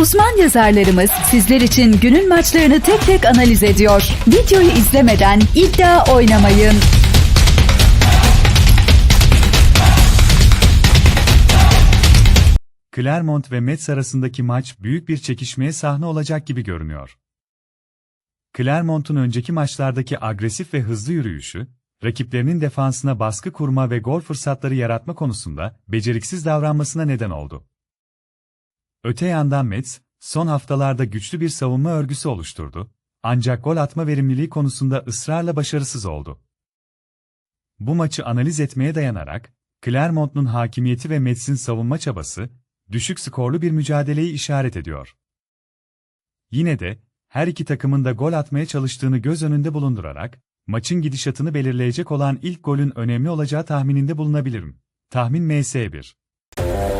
Uzman yazarlarımız sizler için günün maçlarını tek tek analiz ediyor. Videoyu izlemeden iddia oynamayın. Clermont ve Metz arasındaki maç büyük bir çekişmeye sahne olacak gibi görünüyor. Clermont'un önceki maçlardaki agresif ve hızlı yürüyüşü, rakiplerinin defansına baskı kurma ve gol fırsatları yaratma konusunda beceriksiz davranmasına neden oldu. Öte yandan Metz, son haftalarda güçlü bir savunma örgüsü oluşturdu, ancak gol atma verimliliği konusunda ısrarla başarısız oldu. Bu maçı analiz etmeye dayanarak, Clermont'un hakimiyeti ve Metz'in savunma çabası, düşük skorlu bir mücadeleyi işaret ediyor. Yine de, her iki takımın da gol atmaya çalıştığını göz önünde bulundurarak, maçın gidişatını belirleyecek olan ilk golün önemli olacağı tahmininde bulunabilirim. Tahmin MS1.